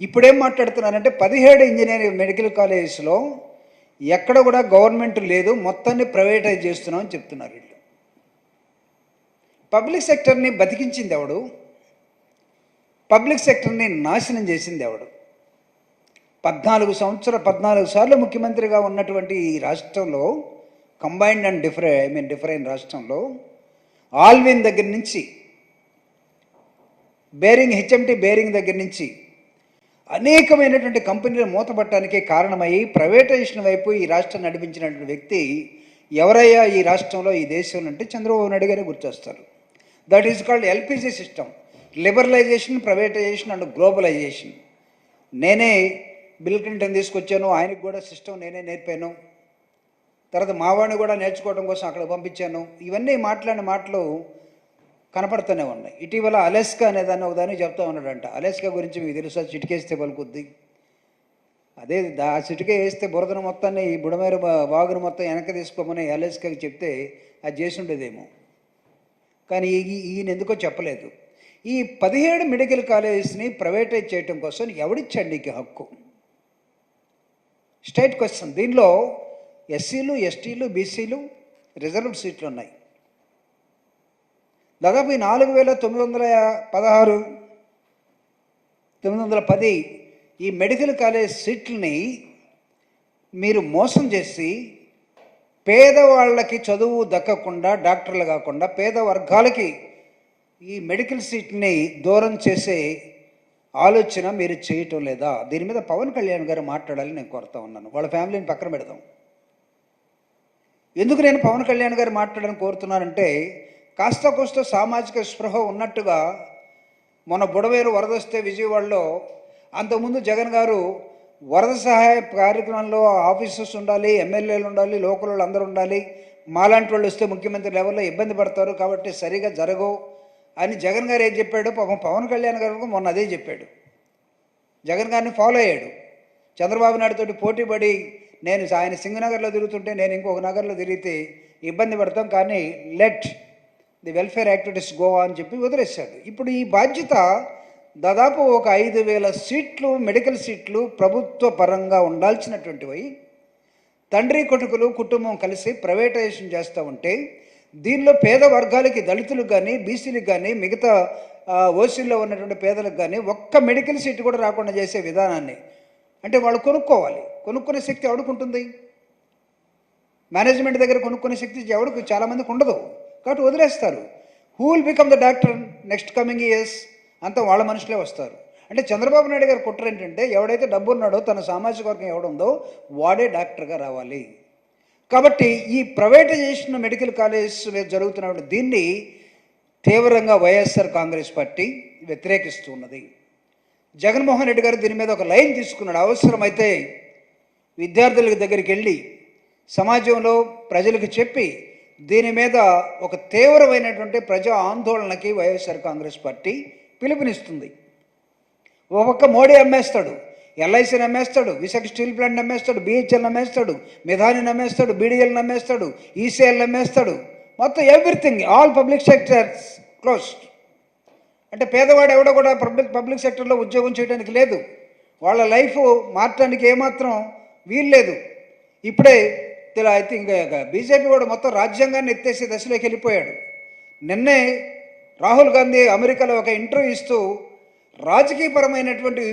ఇప్పుడేం మాట్లాడుతున్నానంటే పదిహేడు engineering medical కాలేజెస్లో ఎక్కడ కూడా గవర్నమెంట్ లేదు మొత్తాన్ని ప్రైవేటైజ్ చేస్తున్నామని చెప్తున్నారు వీళ్ళు. పబ్లిక్ సెక్టర్ని బతికించింది ఎవడు? పబ్లిక్ సెక్టర్ని నాశనం చేసింది ఎవడు? పద్నాలుగు సంవత్సర పద్నాలుగు సార్లు ముఖ్యమంత్రిగా ఉన్నటువంటి ఈ రాష్ట్రంలో combined and differ I mean different రాష్ట్రంలో ఆల్విన్ దగ్గర నుంచి బేరింగ్ హెచ్ఎంటి బేరింగ్ దగ్గర నుంచి అనేకమైనటువంటి కంపెనీలు మూతపట్టడానికి కారణమై ప్రైవేటైజేషన్ వైపు ఈ రాష్ట్రం నడిపించినటువంటి వ్యక్తి ఎవరయ్యా ఈ రాష్ట్రంలో ఈ దేశంలో అంటే చంద్రబాబు నాయుడు గారే గుర్తొస్తారు. That is called LPG system liberalisation privatisation and globalisation నేనే బిల్ క్లింటన్ తీసుకొచ్చాను ఆయనకు కూడా సిస్టమ్ నేనే నేర్పాను. తర్వాత మావాడిని కూడా నేర్చుకోవడం కోసం అక్కడ పంపించాను. ఇవన్నీ మాట్లాడిన మాటలు కనపడుతూనే ఉన్నాయి. ఇటీవల అలెస్కా అనేదాన్ని దాన్ని దాన్ని చెప్తా ఉన్నాడంట. అలెస్కా గురించి మీకు తెలుసా? చిటికేస్తే పలుకుద్ది. అదే దా ఆ చిటిక వేస్తే బురదను మొత్తాన్ని ఈ బుడమేరు వాగును మొత్తం వెనక్కి తీసుకోమని అలెస్కాకి చెప్తే అది చేసి ఉండేదేమో. కానీ ఈ ఈయన ఎందుకో చెప్పలేదు. ఈ పదిహేడు మెడికల్ కాలేజెస్ని ప్రైవేటైజ్ చేయటం కోసం ఎవడిచ్చాడు నీకు హక్కు? State question. దీనిలో ఎస్సీలు ఎస్టీలు బీసీలు రిజర్వ్డ్ సీట్లు ఉన్నాయి. దాదాపు ఈ నాలుగు వేల తొమ్మిది వందల పదహారు తొమ్మిది వందల పది ఈ మెడికల్ కాలేజ్ సీట్లని మీరు మోసం చేసి పేదవాళ్ళకి చదువు దక్కకుండా డాక్టర్లు కాకుండా పేద వర్గాలకి ఈ మెడికల్ సీట్ని దూరం చేసే ఆలోచన మీరు చేయటం లేదా? దీని మీద పవన్ కళ్యాణ్ గారు మాట్లాడాలని నేను కోరుతా ఉన్నాను. వాళ్ళ ఫ్యామిలీని పక్కన పెడదాం. ఎందుకు నేను పవన్ కళ్యాణ్ గారు మాట్లాడాలని కోరుతున్నానంటే కాస్త కోస్త సామాజిక స్పృహ ఉన్నట్టుగా మొన్న బుడవేరు వరదొస్తే విజయవాడలో అంతకుముందు జగన్ గారు వరద సహాయ కార్యక్రమంలో ఆఫీసర్స్ ఉండాలి ఎమ్మెల్యేలు ఉండాలి లోకల్ వాళ్ళు అందరూ ఉండాలి. మాలాంటి వాళ్ళు వస్తే ముఖ్యమంత్రి లెవెల్లో ఇబ్బంది పడతారు కాబట్టి సరిగా జరగవు అని జగన్ గారు ఏం చెప్పాడు? పాపం పవన్ కళ్యాణ్ గారు మొన్న అదే చెప్పాడు. జగన్ గారిని ఫాలో అయ్యాడు. చంద్రబాబు నాయుడుతోటి పోటీ పడి నేను ఆయన సింగనగర్లో తిరుగుతుంటే నేను ఇంకొక నగర్లో తిరిగితే ఇబ్బంది పడతాం కానీ let the welfare activities Goa అని చెప్పి వదిలేశాడు. ఇప్పుడు ఈ బాధ్యత దాదాపు ఒక ఐదు వేల సీట్లు మెడికల్ సీట్లు ప్రభుత్వ పరంగా ఉండాల్సినటువంటివి తండ్రి కొడుకులు కుటుంబం కలిసి ప్రైవేటైజేషన్ చేస్తూ ఉంటే దీనిలో పేద వర్గాలకి దళితులకు కానీ బీసీలకు కానీ మిగతా ఓసీల్లో ఉన్నటువంటి పేదలకు కానీ ఒక్క మెడికల్ సీట్ కూడా రాకుండా చేసే విధానాన్ని అంటే వాళ్ళు కొనుక్కోవాలి. కొనుక్కునే శక్తి ఎవడుకుంటుంది మేనేజ్మెంట్ దగ్గర కొనుక్కునే శక్తి ఎవరికి చాలామందికి ఉండదు. కాబట్టి వదిలేస్తారు. Who will become the doctor next coming years అంతా వాళ్ళ మనుషులే వస్తారు. అంటే చంద్రబాబు నాయుడు గారు కుట్ర ఏంటంటే ఎవడైతే డబ్బు ఉన్నాడో తన సామాజిక వర్గం ఎవడుందో వాడే డాక్టర్గా రావాలి. కాబట్టి ఈ ప్రైవేటైజేషన్ మెడికల్ కాలేజెస్ మీద దీన్ని తీవ్రంగా వైఎస్ఆర్ కాంగ్రెస్ పార్టీ వ్యతిరేకిస్తూ ఉన్నది జగన్మోహన్ రెడ్డి గారు దీని మీద ఒక లైన్ తీసుకున్నాడు. అవసరమైతే విద్యార్థుల దగ్గరికి వెళ్ళి సమాజంలో ప్రజలకు చెప్పి దీని మీద ఒక తీవ్రమైనటువంటి ప్రజా ఆందోళనకి వైఎస్ఆర్ కాంగ్రెస్ పార్టీ పిలుపునిస్తుంది. ఒక్కొక్క మోడీ అమ్మేస్తాడు ఎల్ఐసిని అమ్మేస్తాడు విశాఖ స్టీల్ ప్లాంట్ అమ్మేస్తాడు బిహెచ్ఎల్ అమ్మేస్తాడు మిధాని అమ్మేస్తాడు బీడీఎల్ అమ్మేస్తాడు ఈసీఎల్ అమ్మేస్తాడు. మొత్తం everything all public sectors closed. అంటే పేదవాడు ఎవడో కూడా పబ్లిక్ పబ్లిక్ సెక్టర్లో ఉద్యోగం చేయడానికి లేదు. వాళ్ళ లైఫ్ మార్చడానికి ఏమాత్రం వీల్లేదు. ఇప్పుడే ఐతే ఇంకా బీజేపీ కూడా మొత్తం రాజ్యాంగాన్ని ఎత్తేసే దశలోకి వెళ్ళిపోయాడు. నిన్నే రాహుల్ గాంధీ అమెరికాలో ఒక ఇంటర్వ్యూ ఇస్తూ రాజకీయపరమైనటువంటి